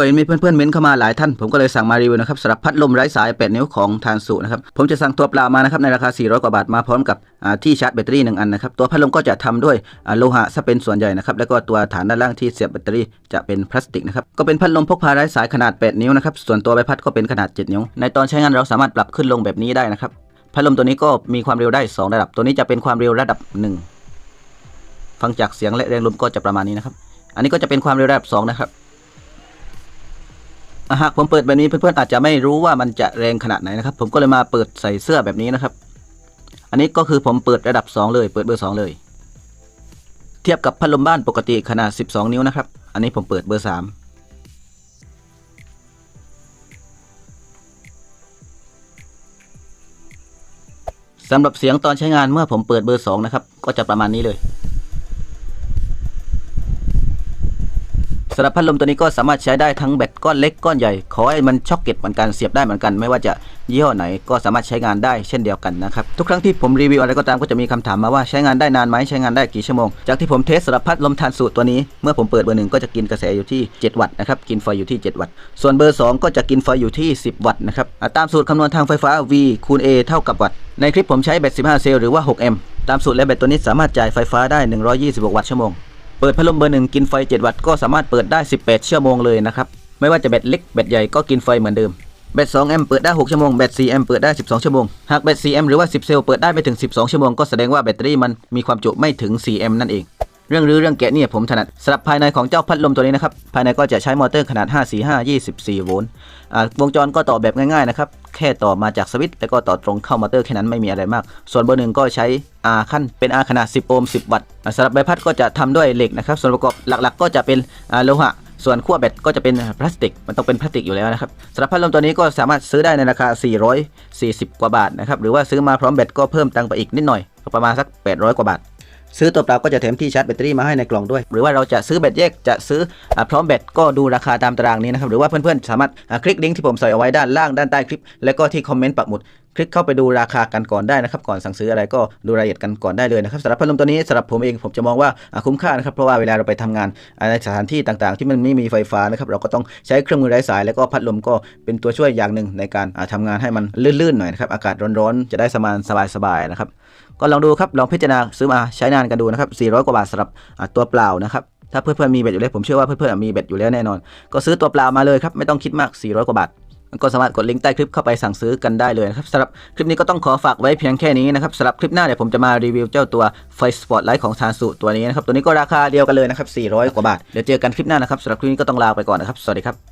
ก็เห็นมีเพื่อนๆเม้นเข้ามาหลายท่าน ผมก็เลยสั่งมารีวิวนะครับสำหรับพัดลมไร้สาย 8 นิ้วของทานสุนะครับผมจะสั่งตัวเปล่ามานะครับในราคา 400 กว่าบาทมาพร้อมกับที่ชาร์จแบตเตอรี่หนึ่งอันนะครับตัวพัดลมก็จะทำด้วยโลหะซะเป็นส่วนใหญ่นะครับแล้วก็ตัวฐานด้านล่างที่เสียบแบตเตอรี่จะเป็นพลาสติกนะครับก็เป็นพัดลมพกพาไร้สายขนาด 8 นิ้วนะครับส่วนตัวใบพัดก็เป็นขนาด 7 นิ้ว ในตอนใช้งานเราสามารถปรับขึ้นลงแบบนี้ได้นะครับพัดลมตัวนี้ก็มีความเร็วได้ 2 ระดับ ตัวนี้จะเป็นความเร็วระดับ 1 ฟังจากเสียงและแรงลมก็จะประมาณนี้นะครับ อันนี้ก็จะเป็นความเร็วระดับ 2 นะครับ หากผมเปิดแบบนี้เพื่อนๆอาจจะไม่รู้ว่ามันจะแรงขนาดไหนนะครับ ผมก็เลยมาเปิดใส่เสื้อแบบนี้นะครับ อันนี้ก็คือผมเปิดระดับ 2 เลย เปิดเบอร์ 2 เลย เทียบกับพัดลมบ้านปกติขนาด 12 นิ้วนะครับ อันนี้ผมเปิดเบอร์ 3สำหรับเสียงตอนใช้งานเมื่อผมเปิดเบอร์ 2 นะครับ ก็จะประมาณนี้เลยำหรับพัดลมตัวนี้ก็สามารถใช้ได้ทั้งแบตก้อนเล็กก้อนใหญ่ ขอให้มันช็อกเก็ตเหมือนกันเสียบได้เหมือนกัน ไม่ว่าจะยี่ห้อไหนก็สามารถใช้งานได้เช่นเดียวกันนะครับ ทุกครั้งที่ผมรีวิวอะไรก็ตามก็จะมีคำถามมาว่าใช้งานได้นานไหมใช้งานได้กี่ชั่วโมง จากที่ผมเทสสำหรับพัดลมทานสูตรตัวนี้ เมื่อผมเปิดเบอร์หนึ่งก็จะกินกระแสอยู่ที่ 7 วัตต์นะครับ กินไฟอยู่ที่ 7 วัตต์ ส่วนเบอร์ 2 ก็จะกินไฟอยู่ที่ 10 วัตต์นะครับ ตามสูตรคำนวณทางไฟฟ้า V คูณ A เท่ากับวัตต์ ในคลิปผมใช้แบต 15 เซลล์หรือว่า 6 แอมป์ ตามสูตรและแบตตัวนี้สามารถจ่ายไฟฟ้าได้ 126 วัตต์ชั่วโมง เปิดพัดลมเบอร์หนึ่งกินไฟ 7 วัตต์ก็สามารถเปิดได้ 18 ชั่วโมงเลยนะครับ ไม่ว่าจะแบตเล็กแบตใหญ่ก็กินไฟเหมือนเดิม แบต2แอมป์เปิดได้ 6 ชั่วโมง แบต4แอมป์เปิดได้ 12 ชั่วโมง หากแบต4แอมป์หรือว่า 10 เซลล์เปิดได้ไม่ถึง 12 ชั่วโมงก็แสดงว่าแบตเตอรี่มันมีความจุไม่ถึง 4 แอมป์นั่นเอง เรื่องรื้อเรื่องแกะเนี่ยผมถนัดสำหรับภายในของเจ้าพัดลมตัวนี้นะครับ ภายในก็จะใช้มอเตอร์ขนาด 545 24 โวลต์วงจรก็ต่อแบบง่ายๆนะครับ ค่ต่อมาจากสวิตช์แล้วก็ต่อตรงเข้ามอเตอร์แค่นั้นไม่มีอะไรมาก ส่วนเบอร์หนึ่งก็ใช้ R ขั้นเป็น R ขนาด 10 โอห์ม 10 วัตต์สำหรับใบพัดก็จะทำด้วยเหล็กนะครับ ส่วนประกอบหลักๆ ก็จะเป็นโลหะส่วนขั้วแบตก็จะเป็นพลาสติก มันต้องเป็นพลาสติกอยู่แล้วนะครับสำหรับพัดลมตัวนี้ก็สามารถซื้อได้ในราคา 440 กว่าบาทนะครับ หรือว่าซื้อมาพร้อมแบตก็เพิ่มตังค์ไปอีกนิดหน่อย ประมาณสัก 800 กว่าบาท ซื้อตัวเปล่าก็จะแถมที่ชาร์จแบตเตอรี่มาให้ในกล่องด้วย หรือว่าเราจะซื้อแบตแยกจะซื้ออพร้อมแบตก็ดูราคาตามตารางนี้นะครับหรือว่าเพื่อนๆสามารถคลิกลิงก์ที่ผมใส่เอาไว้ด้านล่างด้านใต้คลิป แล้วก็ที่คอมเมนต์ปักหมุด คลิกเข้าไปดูราคากันก่อนได้นะครับก่อนสั่งซื้ออะไรก็ดูรายละเอียดกันก่อนได้เลยนะครับสำหรับพัดลมตัวนี้สำหรับผมเองผมจะมองว่าคุ้มค่านะครับเพราะว่าเวลาเราไปทำงานในสถานที่ต่างๆ ที่มันไม่มีไฟฟ้านะครับเราก็ต้องใช้เครื่องมือไร้สาย แล้วก็พัดลมก็เป็นตัวช่วยอย่างหนึ่งในการอ่าทำงานให้มันลื่นๆหน่อยนะครับอากาศร้อนๆจะได้สมานสบายๆนะครับก็ลองดูครับลองพิจารณาซื้อมาใช้งานกันดูนะครับ400 กว่าบาทสำหรับตัวเปล่านะครับถ้าเพื่อนๆมีเบ็ดอยู่แล้วผมเชื่อว่าเพื่อนๆมีเบ็ดอยู่แล้วแน่นอน ก็ซื้อตัวเปล่ามาเลยครับไม่ต้องคิดมาก 400 กว่าบาท ก็สามารถกดลิงก์ใต้คลิปเข้าไปสั่งซื้อกันได้เลยนะครับสำหรับคลิปนี้ก็ต้องขอฝากไว้เพียงแค่นี้นะครับสำหรับคลิปหน้าเดี๋ยวผมจะมารีวิวเจ้าตัวไฟสปอตไลท์ของทานสุตัวนี้นะครับตัวนี้ก็ราคาเดียวกันเลยนะครับ400 กว่าบาทเดี๋ยวเจอกันคลิปหน้านะครับสำหรับคลิปนี้ก็ต้องลาไปก่อนนะครับสวัสดีครับ